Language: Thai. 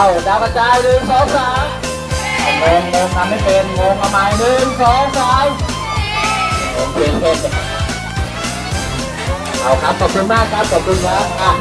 เอาดาวกระจายหนึ่งสองสามงงงงทำไม่เป็นงงทำาใหม่หนึ่งสองสามโอเคโนเคเอาครับขอบคุณมากครับขอบคุณครับอะ